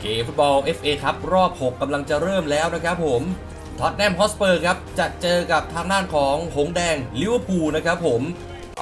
เกมฟุตบอล FA ครับรอบ 6กำลังจะเริ่มแล้วนะครับผมท็อตแนมฮอสเปอร์ครับจะเจอกับทางด้านของหงแดงลิเวอร์พูลนะครับผม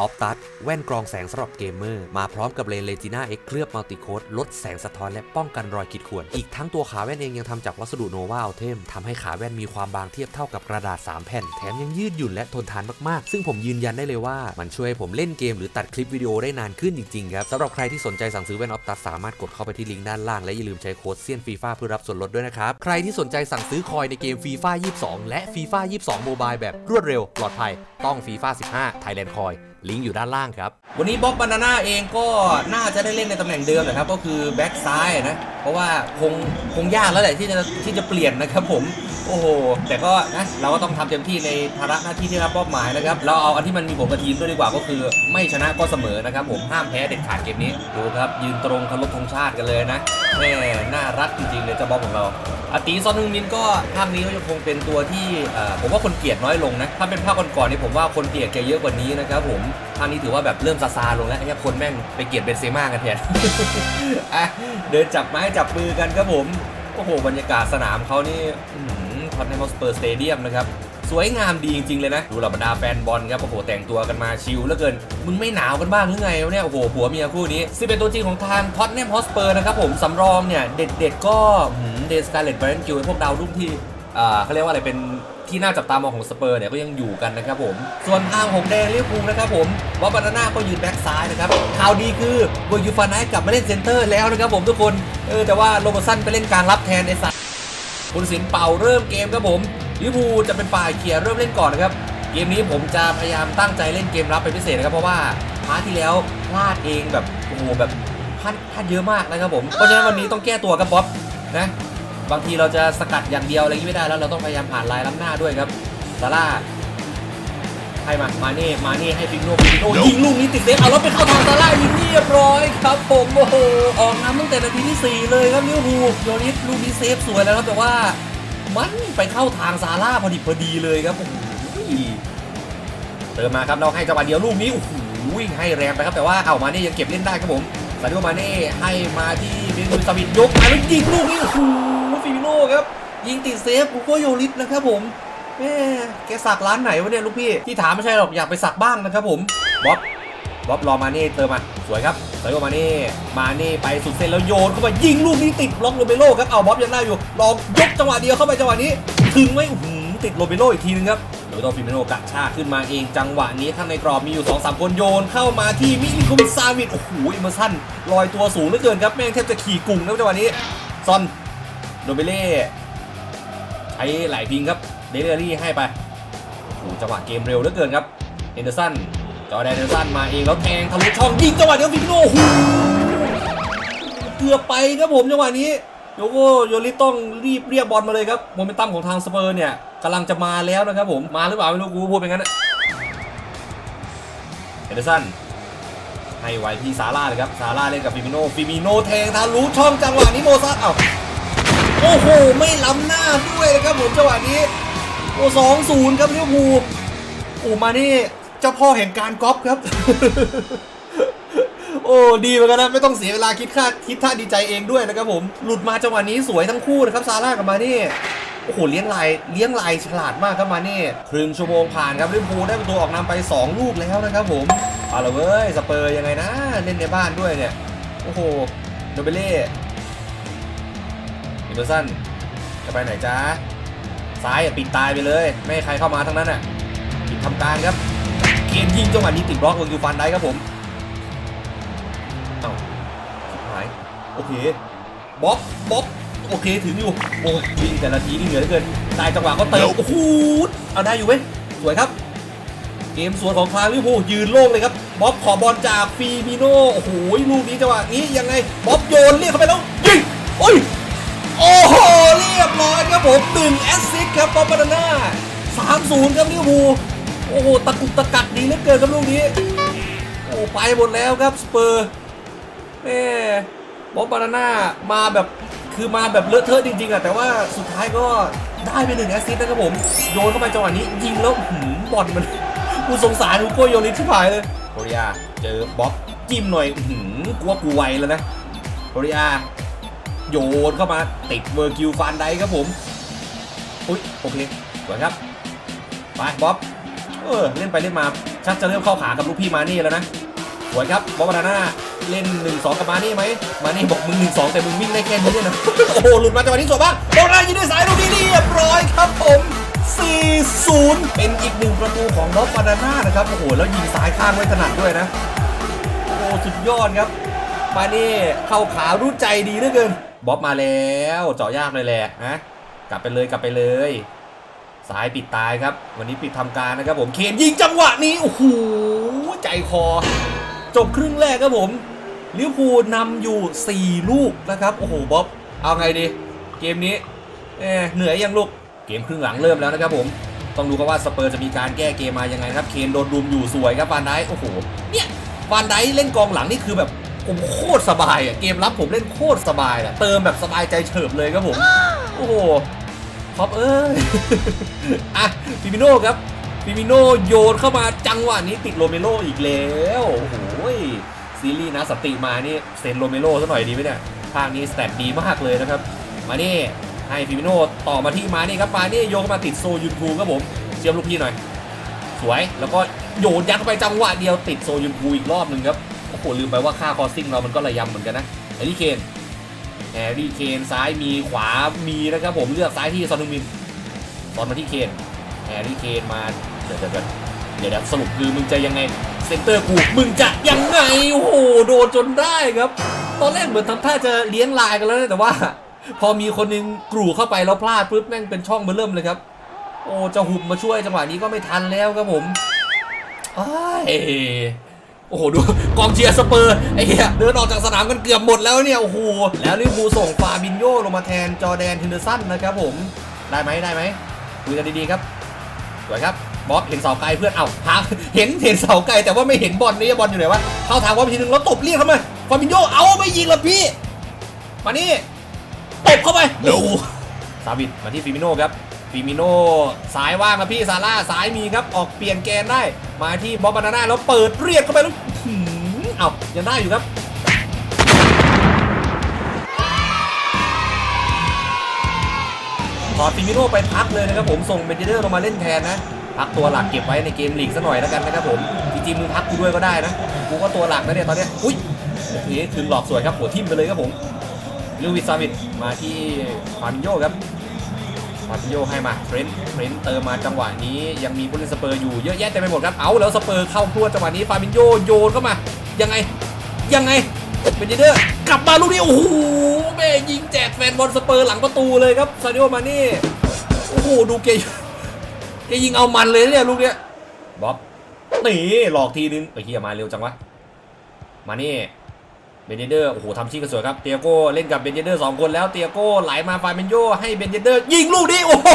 ออฟตัสแว่นกรองแสงสำหรับเกมเมอร์ มาพร้อมกับเลนเลจิน่าเอ็กเคลือบมัลติโคดลดแสงสะท้อนและป้องกันรอยขีดข่วน อีกทั้งตัวขาแว่นเองยังทำจากวัสดุโนวาอัลเทมทำให้ขาแว่นมีความบางเทียบเท่ากับกระดาษ 3 แผ่น แถมยังยืดหยุ่นและทนทานมากๆ ซึ่งผมยืนยันได้เลยว่ามันช่วยผมเล่นเกมหรือตัดคลิปวิดีโอได้นานขึ้นจริงๆครับสำหรับใครที่สนใจสั่งซื้อแว่นออฟตัสสามารถกดเข้าไปที่ลิงก์ด้านล่างและอย่าลืมใช้โค้ดเซียนฟีฟ่าเพื่อรับส่วนลดด้วยนะครับใครที่สนใจสั่งซื้อคอยในเกมฟีฟ่า22 และฟีฟ่า22 โมบายแบบรวดเร็วปลอดภัยต้องฟีฟ่า15 Thailand Coin ลิงก์อยู่ด้านล่างครับ วันนี้บ๊อบบานาน่าเองก็น่าจะได้เล่นในตำแหน่งเดิมนะครับ ก็คือแบ็กซ้ายนะ เพราะว่าคงคงยากแล้วแหละที่จะที่จะเปลี่ยนนะครับผม โอ้โห แต่ก็นะเราก็ต้องทำเต็มที่ในภาระหน้าที่ที่รับมอบหมายนะครับ เราเอาอันที่มันมีผลกับทีมด้วยดีกว่าก็คือ ไม่ชนะก็เสมอนะครับผม ห้ามแพ้เด็ดขาดเกมนี้ ดูครับยืนตรงเคารพธงชาติกันเลยนะแม่น่ารักจริงๆเลยเจ้าบ๊อบของเรา อาตีซอนฮึงมินก็ภาคนี้ก็ยังคงเป็นตัวที่ผมว่าคนเกลียดน้อยลงนะ ถ้าเป็นภาคก่อนๆนี่ผมว่าคนเกลียดแกเยอะกว่านี้นะครับผมภาคนี้ถือว่าแบบเริ่มซาซาลงแล้วไอ้แค่คนแม่งไปเกลียดเบนเซม่ากันแทนอะเดินจับไม้จับมือกันครับผม โอ้โหบรรยากาศสนามเขานี่ท็อตแนมสเปอร์สเตเดียมนะครับ สวยงามดีจริงๆเลยนะ ดูเหล่าบรรดาแฟนบอลครับโอ้โหแต่งตัวกันมาชิลเหลือเกิน มึงไม่หนาวกันบ้างหรือไงวะเนี่ยโอ้โหผัวเมียคู่นี้ซึ่งเป็นตัวจริงของทางท็อตแนมฮอสเปอร์นะครับผมสำรองเนี่ยเด็ดๆก็เดสกาเลตแบรนกิวพวกดาวรุ่งที่อ่าเขาเรียกว่าอะไรเป็นที่น่าจับตามองของสเปอร์เนี่ยก็ยังอยู่กันนะครับผม ส่วนทางหงแดงลิเวอร์พูนะครับผมวอบานาน่าก็ยืนแบ็กซ้ายนะครับข่าวดีคือเบอร์ยูฟานไนกลับมาเล่นเซนเตอร์แล้วนะครับผมทุกคนเออแต่ว่าโรบสันไปเล่นกลางรับแทนไอ้สัตว์คุณสินเป่าเริ่มเกมครับผม ลิเวอร์พูลจะเป็นฝ่ายเคลียร์เริ่มเล่นก่อนนะครับ เกมนี้ผมจะพยายามตั้งใจเล่นเกมรับเป็นพิเศษนะครับ เพราะว่าพาร์ทที่แล้วพลาดเองแบบโอ้โหแบบพลาดพลาดเยอะมากนะครับผมเพราะฉะนั้นวันนี้ต้องแก้ตัวครับบ๊อบนะบางทีเราจะสกัดอย่างเดียวอะไรอย่างนี้ไม่ได้แล้วเราต้องพยายามผ่านลายล้ำหน้าด้วยครับซาร่าให้มา มาเน่ มาเน่ให้ฟิกโนฟิกโนยิงลูกนี้ติดเซฟเอาแล้วไปเข้าทางซาร่ายิงเรียบร้อยครับผมโอ้โหออกน้ำตั้งแต่นาทีที่ 4 เลยครับลิเวอร์พูลโยนิสลูกนี้เซฟสวยแล้วครับแต่ว่า มันไปเข้าทางซาร่าพอดีพอดีเลยครับโอ้โหเติมมาครับเราให้จังหวะเดียวลูกนี้โอ้โหวิ่งให้แรงไปครับแต่ว่าเอามาเน่ยังเก็บเล่นได้ครับผมซาดิโอมาเน่ให้มาที่เบนซาวิดยกมาแล้วยิงลูกนี้โอ้โหฟิมิโน่ครับยิงติดเซฟกูโกโยลิสนะครับผมแม่แกสักร้านไหนวะเนี่ยลูกพี่ที่ถามไม่ใช่หรอกอยากไปสักบ้างนะครับผมบ๊อบ บ๊อบรอมาเน่เติมมาสวยครับซาดิโอมาเน่มาเน่ไปสุดเส้นแล้วโยนเข้าไปยิงลูกนี้ติดล็อกโรเบโลครับเอาบ๊อบยังได้อยู่ลองยกจังหวะเดียวเข้าไปจังหวะนี้ ถึงไหมอื้หือติดโรเบโลอีกทีนึงครับโรเบโลฟิเมโนกระชากขึ้นมาเองจังหวะนี้ข้างในกรอบมีอยู่2อสคนโยนเข้ามาที่มิลิคุมซาวิดโอ้โหอิมเมอร์สันลอยตัวสูงเหลือเกินครับแม่งแทบจะขี่กุ่งแล้วจังหวะนี้ซอนโรเบเล่ใช้ไหลพิงครับเดลิเวอรี่ให้ไปโอ้โหจังหวะเกมเร็วเหลือเกินครับเอนเดอร์สัน จอแดนเอนเดอร์สันมาเองแล้วแทงทะลุช่องยิงจังหวะเดียวฟิเมโนโอ้โหเกือบไปครับผมจังหวะนี้โยโกโยลิต้องรีบเรียกบอลมาเลยครับโมเมนตัมของทางสเปอร์เนี่ยกำลังจะมาแล้วนะครับผมมาหรือเปล่าไม่รู้กูพูดเป็นงั้นเอเดอร์สันให้ไว้ที่ซาร่าเลยครับซาร่าเล่นกับฟิมิโนฟิมิโนแทงทะลุช่องจังหวะนี้โมซัสเอ้าโอ้โหไม่ล้ำหน้าด้วยนะครับผมจังหวะนี้โอ้สองศูนย์ครับลิเวอร์พูลโอ้มานี่ เจ้าพ่อแห่งการก๊อปครับ โอ้ ดีเหมือนกันนะ ไม่ต้องเสียเวลาคิดค่าคิดท่าดีใจเองด้วยนะครับผม หลุดมาจังหวะนี้สวยทั้งคู่นะครับซาร่ากับมาเน่โอ้โหเลี้ยงลายเลี้ยงลายฉลาดมากครับมาเน่ครึ่งชั่วโมงผ่านครับลิเวอร์พูลได้ประตูออกนำไป 2 ลูกแล้วนะครับผมเอาละเว้ยสเปอร์ยังไงนะเล่นในบ้านด้วยเนี่ยโอ้โหโดเบเล่อิเบอร์สันจะไปไหนจ้าซ้ายปิดตายไปเลย ไม่ให้ใครเข้ามาทั้งนั้นอะปิดทำการครับ เกมยิงจังหวะนี้ติดบล็อกวงยูฟันได้ครับผมเอ้าชิบหายโอเคบ๊อบบ๊อบโอเคถึงอยู่โอ้ยวิ่งแต่ละทีนี่เหนื่อยเหลือเกินได้จังหวะก็เติมโอ้โหเอาได้อยู่เว้ยสวยครับเกมสวนของทางลิเวอร์พูลยืนโล่งเลยครับบ๊อบขอบอลจากฟีมิโนโอ้โหลูกนี้จังหวะนี้ยังไงบ๊อบโยนเรียกเข้าไปแล้วยิงโอ้ยโอ้โหเรียบร้อยครับผมหนึ่งแอสซิสต์ครับบ๊อบบานาน่าสามศูนย์ครับลิเวอร์พูล โอ้โหตะกุกตะกักดีเหลือเกินครับลูกนี้ โอ้ไปหมดแล้วครับสเปอร์แม่บ๊อบบานาน่ามาแบบคือมาแบบเลอะเทอะจริงๆอะแต่ว่าสุดท้ายก็ได้ไปหนึ่งแอสซิสต์นะครับผมโยนเข้าไปจังหวะนี้ยิงแล้วหืมบอลมันกูสงสารกูโกโยลิสที่ผายเลยโคเรียเจอบ๊อบจิ้มหน่อยหืมกูว่ากูไวแล้วนะโคเรียโยนเข้ามาติดเวอร์กิวฟันไดครับผมอุ้ยโอเคสวยครับไปบ๊อบ เออเล่นไปเล่นมาชักจะเริ่มเข้าขากับลูกพี่มานี่แล้วนะสวยครับบอบบานาน่าเล่น 1-2 กับมานี่ไหม มานี่บอกมึง 1-2 แต่มึงวิ่งได้แค่นี้เนี่ยนะ โอ้โห หลุดมาจังหวะนี้สวยมากบ๊อบบานาน่ยิงด้วยสายลูกนี้เรียบร้อยครับผม 4-0 เป็นอีกหนึ่งประตูของบ๊อบบานาน่านะครับ โอ้โห แล้วยิงซ้ายข้างไว้ถนัดด้วยนะ โอ้โหสุดยอดครับ มานี่เข้าขารู้ใจดีเหลือเกิน บ๊อบมาแล้ว เจาะยากเลยแหละนะ กลับไปเลยกลับไปเลย สายปิดตายครับ วันนี้ปิดทำการนะครับผมเคนยิงจังหวะนี้โอ้โหใจคอ จบครึ่งแรกครับผมลิเวอร์พูลนำอยู่ 4 ลูกนะครับ โอ้โหบ๊อบเอาไงดี เกมนี้เอเหนื่อยยังลูกเกมครึ่งหลังเริ่มแล้วนะครับผมต้องดูกันว่าสเปอร์จะมีการแก้เกมมายังไงครับเคนโดนรุมอยู่สวยครับฟานไดโอ้โหเนี่ยฟานไดเล่นกองหลังนี่คือแบบผมโคตรสบายอะเกมรับผมเล่นโคตรสบายอะเติมแบบสบายใจเฉิบเลยครับผม โอ้โห ท็อปเอ้ยอะฟิมิโน่ครับฟิมิโน่โยนเข้ามาจังหวะนี้ติดโรเมโรอีกแล้วโอ้โหซีรีส์นะสติมานี่เซนโรเมโรซะหน่อยดีไหมเนี่ยภาคนี้สแตทดีมากเลยนะครับ มานี่ให้ฟิมิโน่ต่อมาที่มานี่ครับมานี่โยนเข้ามาติดโซยุนทูครับผมเชื่อมลูกพี่หน่อย สวยแล้วก็โยนยัดเข้าไปจังหวะเดียวติดโซยุนทูอีกรอบหนึ่งครับโอ้โหลืมไปว่าค่าคอสซิ่งเรามันก็ระยำเหมือนกันนะเอลิเคน แฮร์รี่เคนซ้ายมีขวามีนะครับผมเลือกซ้ายที่ซอนฮึงมินซอนมาที่เคนแฮร์รี่เคนมาเดี๋ยวเดี๋ยวเดี๋ยวเดี๋ยวสรุปคือมึงจะยังไงเซนเตอร์กูมึงจะยังไงโอ้โหโดนจนได้ครับ ตอนแรกเหมือนทำท่าจะเลี้ยงลายกันแล้วนะแต่ว่า พอมีคนนึงกรูเข้าไปแล้วพลาดปุ๊บแม่งเป็นช่องเบอเริ่มเลยครับโอ้จะหุบมาช่วยจังหวะนี้ก็ไม่ทันแล้วครับผมอ้าย โอ้โหดูกองเชียร์สเปอร์ไอ้เหี้ยเดินออกจากสนามกันเกือบหมดแล้วเนี่ยโอ้โหแล้วลิเวอร์พูลส่งฟาบินโยลงมาแทนจอแดนเฮนเดอร์สันนะครับผมได้ไหมได้ไหมคุยกันดีๆครับสวยครับบอสเห็นเสาไกลเพื่อนเอ้าหาเห็นเห็นเสาไกลแต่ว่าไม่เห็นบอลนี่บอลอยู่ไหนวะเข้าทางว่าทีนึงแล้วตบเรียกเข้ามาฟาบินโยเอาไม่ยิงละพี่มานี่ตบเข้าไปโอ้ซาบิดมาที่ฟิมิโน่ครับ ฟิมิโน่ซ้ายว่างครับพี่ซาร่าซ้ายมีครับออกเปลี่ยนแกนได้ มาที่บอบบานาน่าแล้วเปิดเรียกเข้าไปแล้วเอ้ายังได้อยู่ครับถอดฟิมิโนไปพักเลยนะครับผมส่งเบนเจเดอร์ลงมาเล่นแทนนะพักตัวหลักเก็บไว้ในเกมลีกซะหน่อยแล้วกันนะครับผมจริงๆมึงพักกูด้วยก็ได้นะกูก็ตัวหลักนะเนี่ยตอนเนี้ยอุ้ยโอเคถึงหลอกสวยครับหัวทิ่มไปเลยครับผมลูวิสซาวิดมาที่ฟาบินโยครับ ฟาบิโยให้มาเทรนต์เทรนต์เติมมาจังหวะนี้ยังมีผู้เล่นสเปอร์อยู่เยอะแยะเต็มไปหมดครับเอาแล้วสเปอร์เข้าพรวดจังหวะนี้ฟาบิโยโยนเข้ามา ยังไงยังไงเป็นเยเดอร์กลับมาลูกนี้โอ้โหแม่ยิงแจกแฟนบอลสเปอร์หลังประตูเลยครับซาดิโอมานี่โอ้โหดูเกยแกยิงเอามันเลยเนี่ยลูกเนี้ยบ๊อบหนีหลอกทีนึงไอ้เหี้ยมาเร็วจังวะมานี่ เบนเยเดอร์โอ้โหทำชี้กันสวยครับเตียโก้เล่นกับเบนเยเดอร์สองคนแล้วเตียโก้ไหลมาฟาเบนโยให้เบนเยเดอร์ยิงลูกนี้โอ้โห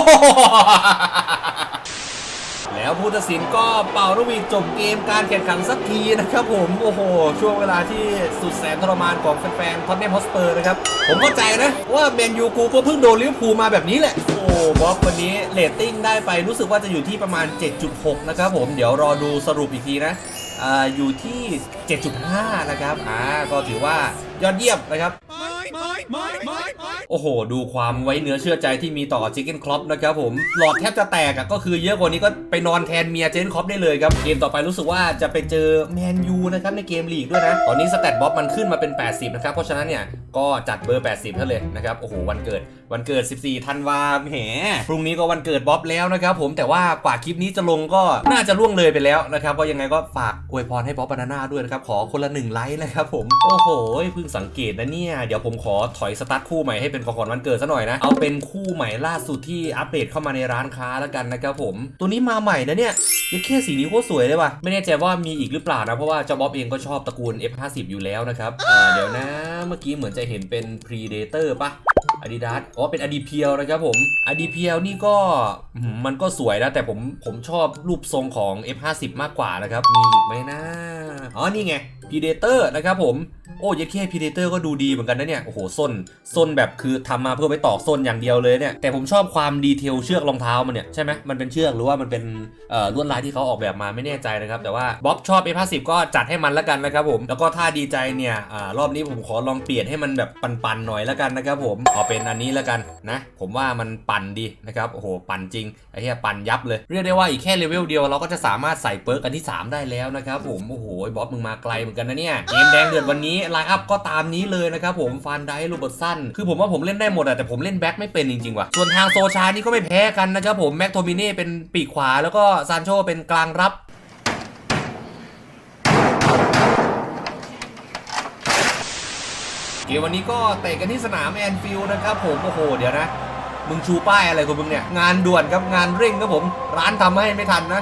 แล้วผู้ตัดสินก็เป่านกหวีดจบเกมการแข่งขันสักทีนะครับผมโอ้โห ช่วงเวลาที่สุดแสนทรมานของแฟนๆท็อตแนมฮอสเปอร์นะครับ ผมเข้าใจนะ ว่าแมนยูกูก็เพิ่งโดนลิเวอร์พูลมาแบบนี้แหละ โอ้บ๊อบวันนี้เรตติ้งได้ไปรู้สึกว่าจะอยู่ที่ประมาณ 7.6 นะครับผมเดี๋ยวรอดูสรุปอีกทีนะ อยู่ที่ 7.5 นะครับอ่าก็ถือว่ายอดเยี่ยมนะครับโอ้โห ดูความไว้เนื้อเชื่อใจที่มีต่อจิกเก้นครอปนะครับผม หลอดแทบจะแตกอะก็คือเยอะกว่านี้ก็ไปนอนแทนเมียเจนครอปได้เลยครับ เกมต่อไปรู้สึกว่าจะไปเจอแมนยูนะครับในเกมลีกด้วยนะ ตอนนี้สแตทบ๊อบมันขึ้นมาเป็น 80 นะครับ เพราะฉะนั้นเนี่ย ก็จัดเบอร์ 80เท่าเลยนะครับ โอ้โห วันเกิด วันเกิด 14 ธันวาแหมพรุ่งนี้ก็วันเกิดบ๊อบแล้วนะครับผมแต่ว่ากว่าคลิปนี้จะลงก็น่าจะล่วงเลยไปแล้วนะครับก็ยังไงก็ฝากอวยพรให้บ๊อบบานาน่าด้วยนะครับขอคนละหนึ่งไลค์นะครับผมโอ้โหเพิ่งสังเกตนะเนี่ยเดี๋ยวผมขอถอยสตาร์ทคู่ใหม่ให้เป็นของขวัญวันเกิดซะหน่อยนะเอาเป็นคู่ใหม่ล่าสุดที่อัปเดตเข้ามาในร้านค้าแล้วกันนะครับผม ตัวนี้มาใหม่นะเนี่ยยัดแค่สีนี้โคตรสวยเลยว่ะ ไม่แน่ใจว่ามีอีกหรือเปล่านะ เพราะว่าเจ้าบ๊อบเองก็ชอบตระกูล F50 อยู่แล้วนะครับเดี๋ยวนะ เมื่อกี้เหมือนจะเห็นเป็น Predator ปะ อาดิดาสอ๋อเป็นอดีเพียวนะครับผมอดีเพียวนี่ก็มมันก็สวยนะแต่ผมผมชอบรูปทรงของ F50 มากกว่านะครับ มีอีกไหมนะอ๋อนี่ไง พีเดเตอร์นะครับผม โอ้ยดแค่พีเดเตอร์ก็ดูดีเหมือนกันนะเนี่ย โอ้โหส้นส้นแบบคือทำมาเพื่อไปตอกส้นอย่างเดียวเลยเนี่ย แต่ผมชอบความดีเทลเชือกรองเท้ามันเนี่ย ใช่ไหมมันเป็นเชือกหรือว่ามันเป็นเอ่อลวดลายที่เขาออกแบบมาไม่แน่ใจนะครับ แต่ว่าบ๊อบชอบ F50 ก็จัดให้มันแล้วกันนะครับผม แล้วก็ถ้าดีใจเนี่ยอ่ารอบนี้ผมขอลองเปลี่ยนให้มันแบบปันๆหน่อยแล้วกันนะครับผมเอาเป็นอันนี้แล้วกันนะ ผมว่ามันปั่นดีนะครับโอ้โหปั่นจริงไอ้เหี้ยปั่นยับเลยเรียกได้ว่าอีกแค่เลเวลเดียวเราก็จะสามารถใส่เปิร์กอันที่ 3 ได้แล้วนะครับผมโอ้โหบ๊อบมึงมาไกลเหมือนกันนะเนี่ยเกมแดงเดือดวันนี้ไลน์อัพก็ตามนี้เลยนะครับผมฟันไดโรเบิร์ตสันคือผมว่าผมเล่นได้หมดอะแต่ผมเล่นแบ็คไม่เป็นจริงๆว่ะส่วนทางโซชานี่ก็ไม่แพ้กันนะครับผมแม็กโทมิเน่เป็นปีกขวาแล้วก็ซานโชเป็นกลางรับเกมวันนี้ก็เตะกันที่สนามแอนฟิลด์นะครับผมโอ้โหเดี๋ยวนะ มึงชูป้ายอะไรของมึงเนี่ย งานด่วนครับงานเร่งครับผม ร้านทำให้ไม่ทันนะ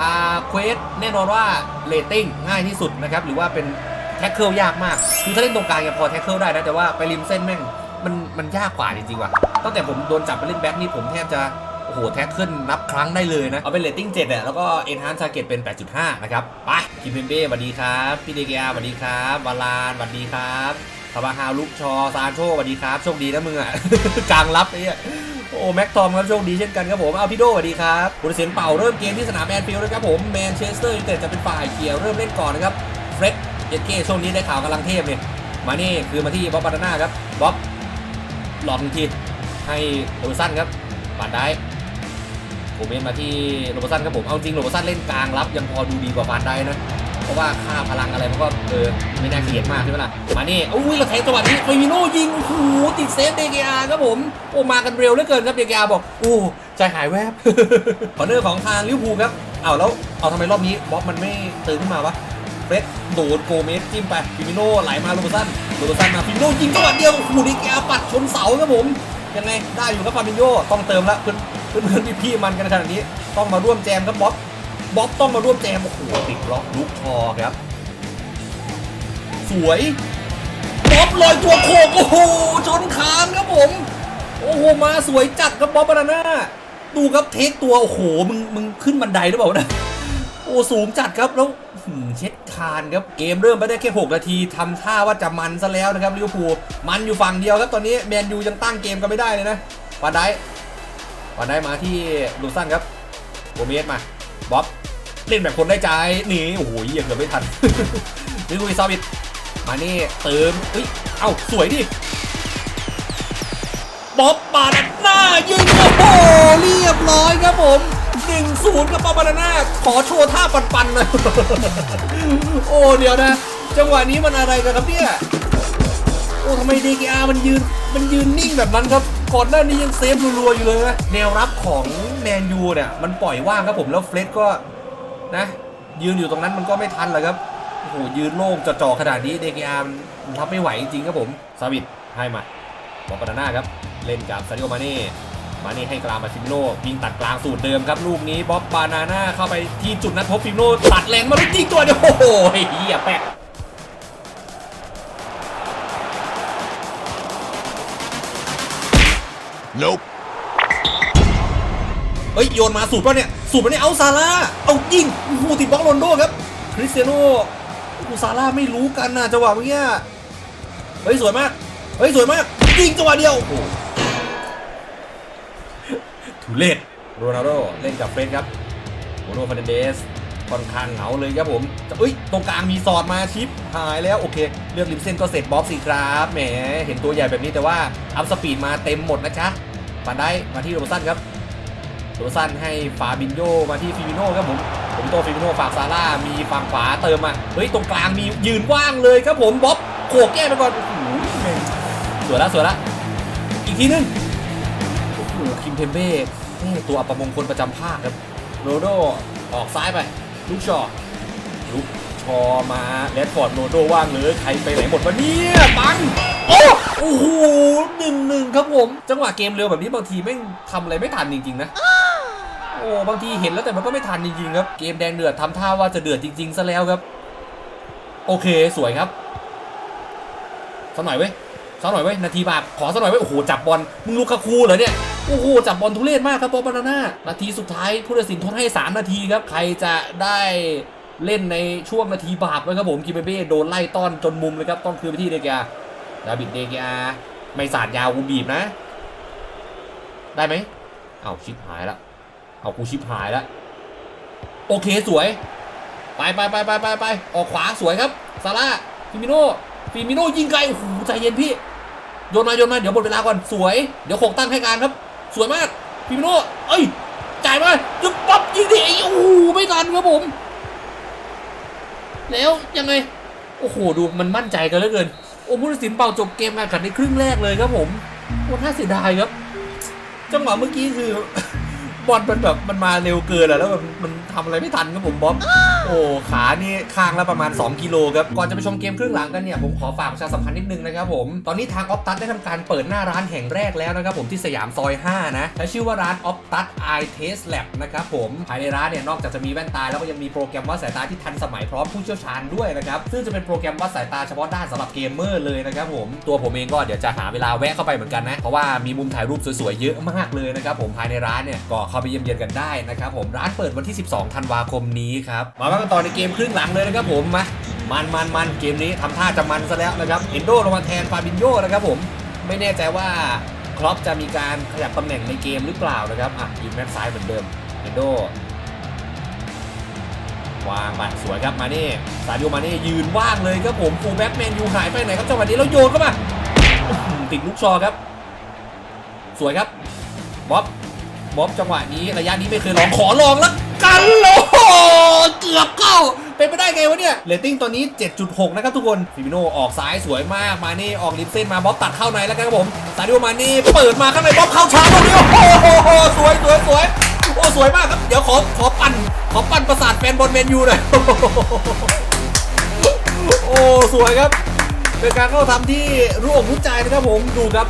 อ่าเควสแน่นอนว่าเรตติ้งง่ายที่สุดนะครับ หรือว่าเป็นแท็กเกิลยากมาก คือถ้าเล่นตรงกลางยังพอแท็กเกิลได้นะ แต่ว่าไปริมเส้นแม่งมันมันยากกว่าจริงๆว่ะตั้งแต่ผมโดนจับไปเล่นแบ็คนี่ผมแทบจะโอ้โหแท็กเกิลนับครั้งได้เลยนะ เอาเป็นเรตติ้ง7อะแล้วก็เอ็นฮานซ์ a r เกตเป็น 8.5 นะครับ ไปคิมเพมเบ้สวัสดีครับ พี่เดกียสวัสดีครับวาลานสวัสดีครับคาบาฮาลุกชอซานโชสวัสดีครับ โชคดีนะมึงอะกลางรับไอ้เนี่ย โอ้แม็กทอมครับโชคดีเช่นกันครับผมเอาพี่โดสวัสดีครับบุรเซนเป่าเริ่มเกมที่สนามแอนฟิลด์นะครับผมแมนเชสเตอร์ยูไนเต็ดจะเป็นฝ่ายเกี่ยวเริ่มเล่นก่อนนะครับเฟร็ดเยเก้ช่วงนี้ได้ข่าวกำลังเทพเนี่ยมานี่คือมาที่บ๊อบบานาน่าครับบ๊อบหลอกทีให้โรบร์สันครับปาดได้โอเมนมาที่โรบร์สันครับผมเอาจริงโรบร์สันเล่นกลางรับยังพอดูดีกว่าฟานได้นะ เพราะว่าค่าพลังอะไรมันก็เออไม่น่าเกลียดมากใช่ไหมล่ะมานี่อุ้ยเราแทงจังหวะนี้เฟมิโน่ยิงโอ้โหติดเซฟเดกียครับผมโอ้มากันเร็วเหลือเกินครับเดกียบอกโอ้ใจหายแวบคอร์เนอร์ของทางลิเวอร์พูลครับเอาวแล้วเอาทำไมรอบนี้บ๊อบมันไม่ตื่นขึ้นมาวะเฟรดโดดโกเมสจิ้มไปฟิมิโน่ไหลมาโรบสันโรบสันมาฟิมิโน่ยิงจังหวะเดียวโอ้โหเดกียปัดชนเสาครับผมยังไงได้อยู่ครับฟาบิโยต้องเติมละเพื่อนเพื่อนเพื่อนพี่ๆมันกันขนาดนี้ ต้องมาร่วมแจมครับบ๊อบ บ๊อบต้องมาร่วมแจมโอ้โหติดล็อกลุกคอครับ สวยบ๊อบลอยตัวโคกโอ้โหชนคานครับผม โอ้โหมาสวยจัดครับบ๊อบบานาน่าดูครับเทคตัวโอ้โหมึงมึงขึ้นบันไดหรือเปล่านะโอ้สูงจัดครับแล้วเช็ดคานครับเกมเริ่มไปได้แค่ 6 นาทีทำท่าว่าจะมันซะแล้วนะครับลิเวอร์พูลมันอยู่ฝั่งเดียวครับตอนนี้แมนยูยังตั้งเกมกันไม่ได้เลยนะปาได้ปาได้มาที่ลูซันครับโกเมสมา บ๊อบเล่นแบบคนได้ใจนี่โอ้โหยังเกือบไม่ทันมิลุยซาวิตมานี่เติมเฮ้ยเอ้าสวยดิบ๊อบปาดหน้ายิงโอ้โหเรียบร้อยครับผม1-0กับบ๊อบบานาน่าขอโชว์ท่าปันๆหน่อยโอ้เดี๋ยวนะ จังหวะนี้มันอะไรกันครับเนี่ยโอ้ทำไม DKR มันยืนมันยืนนิ่งแบบนั้นครับก่อนหน้านี้ยังเซฟรัวๆอยู่เลยนะแนวรับของแมนยูเนี่ย มันปล่อยว่างครับผมแล้วเฟรดก็นะ ยืนอยู่ตรงนั้นมันก็ไม่ทันเลยครับโอ้โหยืนโล่งจ่อๆขนาดนี้ DKR มันรับไม่ไหวจริงครับผมซาวิตให้มาบอกปานาน่าครับ เล่นกับซาดิโอมาเน่มาเน่ให้กลางมาฟิมิโน่ยิงตัดกลางสูตรเดิมครับ ลูกนี้บ๊อบบานาน่าเข้าไปที่จุดนัดพบฟิมิโน่ตัดแรงมาแล้วยิงตัวเดียวโอ้โหเฮียแป๊ก Nope. เฮ้ยโยนมาสูตรป่ะเนี่ยสูตรป่ะเนี่ยเอาซาร่าเอายิงโอ้โหติดบล็อกโรนโดครับคริสเตียโน่โอ้โหซาร่าไม่รู้กันนะจังหวะเมื่อกี้เฮ้ยสวยมากเฮ้ยสวยมากยิงจังหวะเดียวทุเรศโรนัลโดเล่นกับเฟรนครับโบโนฟาร์นันเดสค่อนข้างเหงาเลยครับผมเอ้ยตรงกลางมีสอดมาชิปหายแล้วโอเค เลือกริมเส้นก็เสร็จบ๊อบสิครับแหมเห็นตัวใหญ่แบบนี้แต่ว่าอัพสปีดมาเต็มหมดนะจ๊ะ ปานได้มาที่โรบสันครับโรบสันให้ฟาบินโยมาที่ฟิมิโน่ครับผมผมโตฟิมิโน่ฝากซาร่ามีฝั่งขวาเติมมาเฮ้ยตรงกลางมียืนว่างเลยครับผมบ๊อบโขกแก้ไปก่อนสวยละสวยละอีกทีนึงโอ้โหคิมเทมเบ้ตัวอัปมงคลประจำภาคครับโรโดออกซ้ายไปลูกชอลูกชอมาแรดฟอร์ดโรโดว่างเลยใครไปไหนหมดวะเนี่ยปังโอ้ โอ้โหหนึ่งหนึ่งครับผม จังหวะเกมเร็วแบบนี้บางทีแม่ทำอะไรไม่ทันจริงๆนะโอ้บางทีเห็นแล้วแต่มันก็ไม่ทันจริงๆครับเกมแดงเดือดทำท่าว่าจะเดือดจริงๆซะแล้วครับ โอเคสวยครับสักหน่อยเว้ยสักหน่อยเว้ยนาทีบาปขอสักหน่อยเว้ยโอ้โหจับบอลมึงลูกคาคูเหรอเนี่ยโอ้โหจับบอลทุเรศมากครับบอลบานาน่านาทีสุดท้ายผู้ตัดสินทดให้ 3 นาทีครับใครจะได้เล่นในช่วงนาทีบาปนะครับผมคิมเบเบ้โดนไล่ต้อนจนมุมเลยครับต้องคืนไปที่เดกา ดาบิดเดกาไม่สาดยาวกูบีบนะ ได้ไหมเอาชิปหายละเอากูชิปหายละโอเคสวย ไปไปไปไปไปไปออกขวาสวยครับซาร่าฟิมิโน่ฟิมิโน่ยิงไกลโอ้โหใจเย็นพี่โยนมาโยนมาเดี๋ยวหมดเวลาก่อนสวยเดี๋ยวโขกตั้งให้การครับ สวยมากฟิมิโน่เอ้ยจ่ายมาจุ๊บปั๊บยิงดิไอ้โอ้โหไม่ทันครับผม แล้วยังไง โอ้โหดูมันมั่นใจกันเหลือเกิน โอ้ผู้ตัดสินเป่าจบเกมการแข่งขันในครึ่งแรกเลยครับผมโอ้น่าเสียดายครับ จังหวะเมื่อกี้คือ บอลมันแบบมันมาเร็วเกินอะแล้วแบบมันทำอะไรไม่ทันครับผมบ๊อบ โอ้ขานี่ข้างละประมาณ 2 กิโลครับ ก่อนจะไปชมเกมครึ่งหลังกันเนี่ยผมขอฝากประชาสัมพันธ์นิดนึงนะครับผม ตอนนี้ทางออฟตัสได้ทำการเปิดหน้าร้านแห่งแรกแล้วนะครับผมที่สยามซอย 5 นะ และชื่อว่าร้านออฟตัส Eye Test Lab นะครับผม ภายในร้านเนี่ยนอกจากจะมีแว่นตาแล้วก็ยังมีโปรแกรมวัดสายตาที่ทันสมัยพร้อมผู้เชี่ยวชาญด้วยนะครับ ซึ่งจะเป็นโปรแกรมวัดสายตาเฉพาะด้านสำหรับเกมเมอร์เลยนะครับผม ตัวผมเองก็เดี๋ยวจะหาเวลาแวะเข้าไปเหมือนกันนะ เพราะว่ามีมุมถ่ายรูปสวยๆเยอะมากเลยนะครับผมภายในร้านเนี่ยก็เข้าไปเยี่ยมเยียนกันได้นะครับผมร้านเปิดวันที่ 12 ธันวาคมนี้ครับ มาว่ากันต่อในเกมครึ่งหลังเลยนะครับผมมามันมันมันเกมนี้ทำท่าจะมันซะแล้วนะครับเอนโดลงมาแทนฟาบินโยนะครับผมไม่แน่ใจว่าครอปจะมีการขยับตำแหน่งในเกมหรือเปล่านะครับอะยิงแม็กซ้ายเหมือนเดิมเอนโดวางไปสวยครับมาเน่ซาดิโอมาเน่ยืนว่างเลยครับผมฟูลแบ็กแมนยูหายไปไหนครับจังหวะนี้แล้วโยนเข้ามาติดลูกชอครับ สวยครับบ๊อบ บ๊อบจังหวะนี้ระยะนี้ไม่เคยลองขอลองแล้วกันโลเกือบเข้า เป็นไปได้ไงวะเนี่ยเรตติ้งตอนนี้ 7.6 นะครับทุกคนฟิมิโนออกซ้ายสวยมากมาเน่ออกริมเส้นมาบ๊อบตัดเข้าในแล้วกันครับผมซาดิโอมาเน่เปิดมาข้างในบ๊อบเข้าช้าตรงนี้โอ้โหสวยสวยสวยโอ้สวยมากครับเดี๋ยวขอขอปั่นขอปั่นประสาทแฟนบอลแมนยูหน่อยโอ้สวยครับเป็นการเข้าทำที่รู้อกรู้ใจนะครับผมดูครับ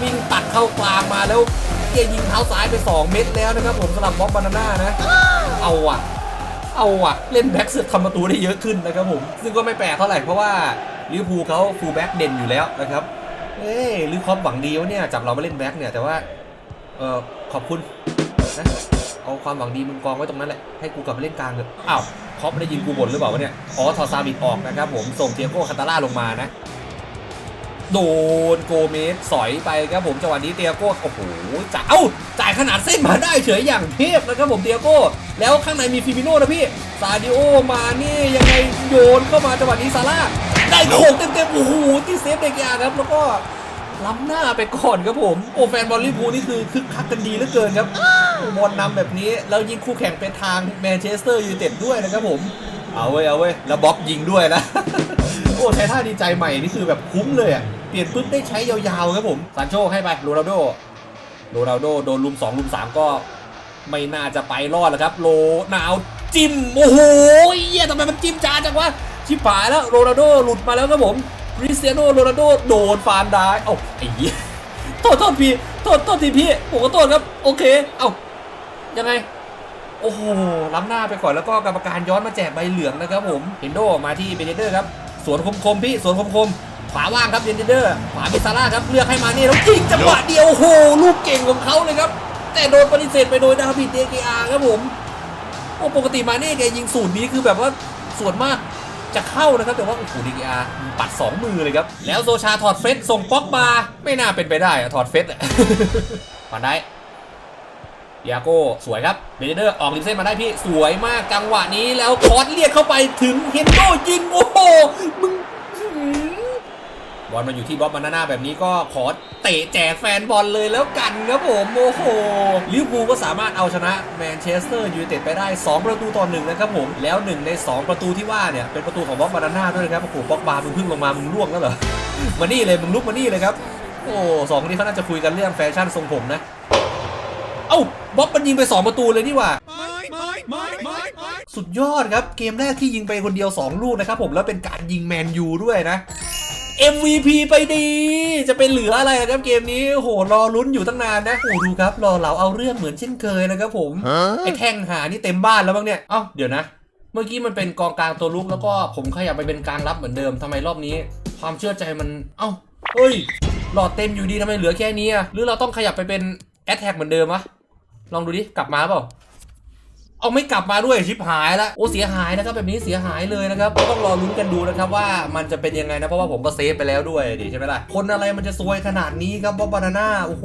วิ่งตัดเข้ากลางมาแล้ว เกียยิงเท้าซ้ายไป 2 เม็ดแล้วนะครับผมสำหรับบ๊อบบานาน่านะ เอาว่ะ เอาว่ะ เล่นแบ็กเสือกทำประตูได้เยอะขึ้นนะครับผม ซึ่งก็ไม่แปลกเท่าไหร่เพราะว่าลิเวอร์พูลเขาฟูลแบ็กเด่นอยู่แล้วนะครับ เอ้ยลิคอปหวังดีวะเนี่ยจับเรามาเล่นแบ็กเนี่ยแต่ว่าเออขอบคุณนะเอาความหวังดีมึงกองไว้ตรงนั้นแหละให้กูกลับไปเล่นกลางเถอะอ้าวคอปไม่ได้ยินกูบ่นหรือเปล่าวะเนี่ยอ๋อทอร์ซาบิดออกนะครับผมส่งเทียโก้คาตาล่าลงมานะ โดนโกเมสสอยไปครับผมจังหวะนี้เตียโก้โอ้โหจ่ายเอ้าจ่ายขนาดเส้นมาได้เฉยอย่างเทพนะครับผมเตียโก้ แล้วข้างในมีฟิมิโน่นะพี่ซาดิโอมานี่ยังไงโยนเข้ามาจังหวะนี้ซาร่าได้โขกเต็มๆโอ้โหที่เซฟเด็กยาครับแล้วก็ล้ำหน้าไปก่อนครับผม โอ้แฟนบอลลิเวอร์พูนี่คือคึกคักกันดีเหลือเกินครับบอลนำแบบนี้แล้วยิงคู่แข่งเป็นทางแมนเชสเตอร์ยูไนเต็ดด้วยนะครับผม เอาเว้ยเอาเว้ยแล้วบ๊อบยิงด้วยนะ โอ้ใช้ท่าดีใจใหม่นี่คือแบบคุ้มเลยอะ เปลี่ยนปุ๊บได้ใช้ยาวๆครับผมซานโชให้ไปโรนัลโดโรนัลโดโดนลุม2ลุม3ก็ไม่น่าจะไปรอดแล้วครับโรนาวจิ้มโอ้โหเหี้ยทำไมมันจิ้มจานจังวะชิบหายแล้วโรนัลโดหลุดมาแล้วครับผมคริสเตียโนโรนัลโดโดนฟานได้เอ้าไอ้เหี้ยโทษโทษพี่โทษโทษทีพี่ผมก็โทษครับ โอเค เอ้ายังไง โอ้โหล้ำหน้าไปก่อนแล้วก็กรรมการย้อนมาแจกใบเหลืองนะครับผมเฮนโดมาที่เบเนเดอร์ครับสวนคมๆพี่สวนคมๆ ขวาว่างครับเบเนเดอร์ขวาบิซาร่าครับเลือกให้มานี่แล้วยิงจังหวะเดียวโอ้โหลูกเก่งของเขาเลยครับ แต่โดนปฏิเสธไปโดยดาวิดเดเกอาครับผมโอ้ปกติมาเน่แกยิงสูตรนี้คือแบบว่าส่วนมากจะเข้านะครับ แต่ว่าโอ้โหดีเกอาปัด 2 มือเลยครับ แล้วโซชาถอดเฟสส่งป๊อกบาไม่น่าเป็นไปได้อะถอดเฟสอะมาได้เดียโก้สวยครับเบเดอร์ออกริมเส้นมาได้พี่สวยมากจังหวะนี้แล้วคอร์สเรียกเข้าไปถึงเฮนโดยิงโอ้โหมึงหือ บอลมาอยู่ที่บ๊อบมานาน่าแบบนี้ก็ขอเตะแจกแฟนบอลเลยแล้วกันครับผมโอ้โหลิเวอร์พูลก็สามารถเอาชนะแมนเชสเตอร์ยูไนเต็ดไปได้ 2 ประตูต่อหนึ่งนะครับผม แล้วหนึ่งใน 2 ประตูที่ว่าเนี่ย เป็นประตูของบ๊อบมานาน่าด้วยนะครับโอ้โหบ๊อบบามึงพิ่งลงมามึงล่วงแล้วเหรอมานี่เลยมึงลุกมานี่เลยครับ โอ้สองคนนี้เขาน่าจะคุยกันเรื่องแฟชั่นทรงผมนะเอ้าบ๊อบมันยิงไป 2 ประตูเลยนี่ว่าสุดยอดครับเกมแรกที่ยิงไปคนเดียว 2 ลูกนะครับผมแล้วเป็นการยิงแมนยูด้วยนะ MVP ไปดี จะเป็นเหลืออะไรนะครับเกมนี้โอ้โหรอลุ้นอยู่ตั้งนานนะโอ้ดูครับรอเราเอาเรื่องเหมือนเช่นเคยนะครับผมไอ้แท่งหานี่เต็มบ้านแล้วบ้างเนี่ยเอ้าเดี๋ยวนะ เมื่อกี้มันเป็นกองกลางตัวลุกแล้วก็ผมขยับไปเป็นกลางรับเหมือนเดิมทำไมรอบนี้ ความเชื่อใจมันเอ้าเฮ้ยหลอดเต็มอยู่ดีทำไมเหลือแค่นี้อะหรือเราต้องขยับไปเป็นแอตแทกเหมือนเดิมวะลองดูดิกลับมาเปล่า เอาไม่กลับมาด้วยชิบหายและโอ้เสียหายนะครับแบบนี้เสียหายเลยนะครับก็ต้องรอลุ้นกันดูนะครับว่ามันจะเป็นยังไงนะเพราะว่าผมก็เซฟไปแล้วด้วยดิใช่ไหมล่ะคนอะไรมันจะซวยขนาดนี้ครับบอบบานาน่าโอ้โห